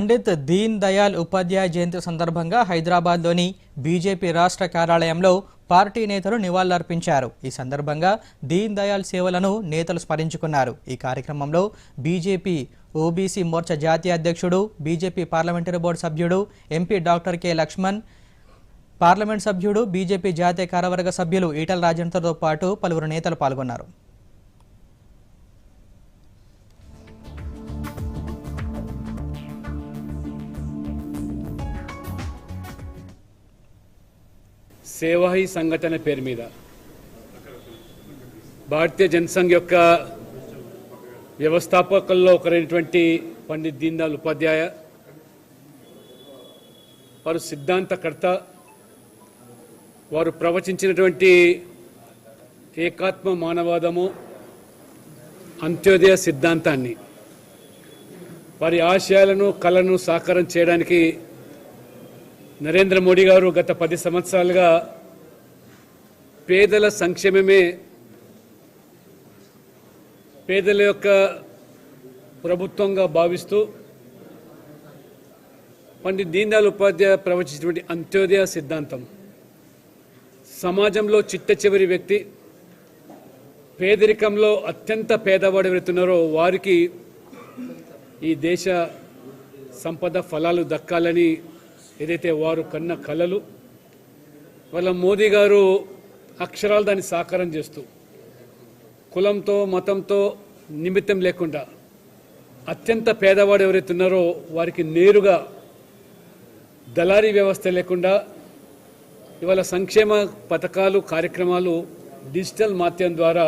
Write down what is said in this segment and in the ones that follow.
పండిత్ దీన్ దయాల్ ఉపాధ్యాయ జయంతి సందర్భంగా హైదరాబాద్లోని బీజేపీ రాష్ట్ర కార్యాలయంలో పార్టీ నేతలు నివాళులర్పించారు. ఈ సందర్భంగా దీన్ దయాల్ సేవలను నేతలు స్మరించుకున్నారు. ఈ కార్యక్రమంలో బీజేపీ ఓబీసీ మోర్చా జాతీయ అధ్యక్షుడు బీజేపీ పార్లమెంటరీ బోర్డు సభ్యుడు MP doctor K Laxman parliament సభ్యుడు బీజేపీ జాతీయ కార్యవర్గ సభ్యులు ఈటల రాజేందర్తో పాటు పలువురు నేతలు పాల్గొన్నారు. సేవా హీ సంఘటన పేరు మీద. భారతీయ జనసంఘ్ యొక్క వ్యవస్థాపకుల్లో ఒకరైనటువంటి పండిత్ దీన్ దయాళ్ ఉపాధ్యాయ వారు సిద్ధాంతకర్త వారు ప్రవచించినటువంటి ఏకాత్మ మానవాదము అంత్యోదయ సిద్ధాంతాన్ని వారి ఆశయాలను కళను సాకారం చేయడానికి నరేంద్ర మోడీ గారు గత పది సంవత్సరాలుగా పేదల సంక్షేమమే పేదల యొక్క ప్రభుత్వంగా భావిస్తూ పండిత్ దీన్ ఉపాధ్యాయ ప్రవచించినటువంటి అంత్యోదయ సిద్ధాంతం. సమాజంలో చిట్ట చివరి వ్యక్తి పేదరికంలో అత్యంత పేదవాడు ఎవరుతున్నారో వారికి ఈ దేశ సంపద ఫలాలు దక్కాలని ఏదైతే వారు కన్న కలలు వాళ్ళ మోదీ గారు అక్షరాలు దాన్ని సాకారం చేస్తూ కులంతో మతంతో నిమిత్తం లేకుండా అత్యంత పేదవాడు ఎవరైతే ఉన్నారో వారికి నేరుగా దళారీ వ్యవస్థ లేకుండా ఇవాళ సంక్షేమ పథకాలు కార్యక్రమాలు డిజిటల్ మాధ్యమం ద్వారా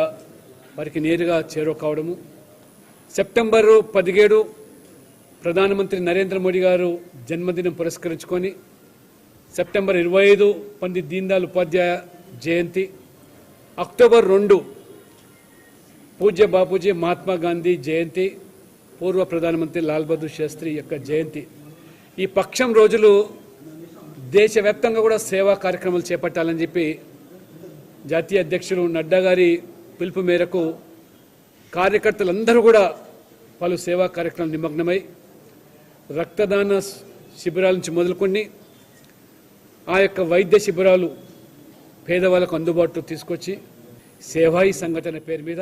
వారికి నేరుగా చేరువ కావడము సెప్టెంబరు పదిహేడు ప్రధానమంత్రి నరేంద్ర మోడీ గారు జన్మదినం పురస్కరించుకొని సెప్టెంబర్ ఇరవై ఐదు పండిత్ దీన్దయాల్ ఉపాధ్యాయ జయంతి అక్టోబర్ రెండు పూజ్య బాపూజీ మహాత్మా గాంధీ జయంతి పూర్వ ప్రధానమంత్రి లాల్ బహదూర్ శాస్త్రి యొక్క జయంతి. ఈ పక్షం రోజులు దేశవ్యాప్తంగా కూడా సేవా కార్యక్రమాలు చేపట్టాలని చెప్పి జాతీయ అధ్యక్షులు నడ్డా గారి పిలుపు మేరకు కార్యకర్తలందరూ కూడా పలు సేవా కార్యక్రమాలు నిమగ్నమై రక్తదాన శిబిరాల నుంచి మొదలుకొని ఆ యొక్క వైద్య శిబిరాలు పేదవాళ్ళకు అందుబాటులో తీసుకొచ్చి సేవాయి సంఘటన పేరు మీద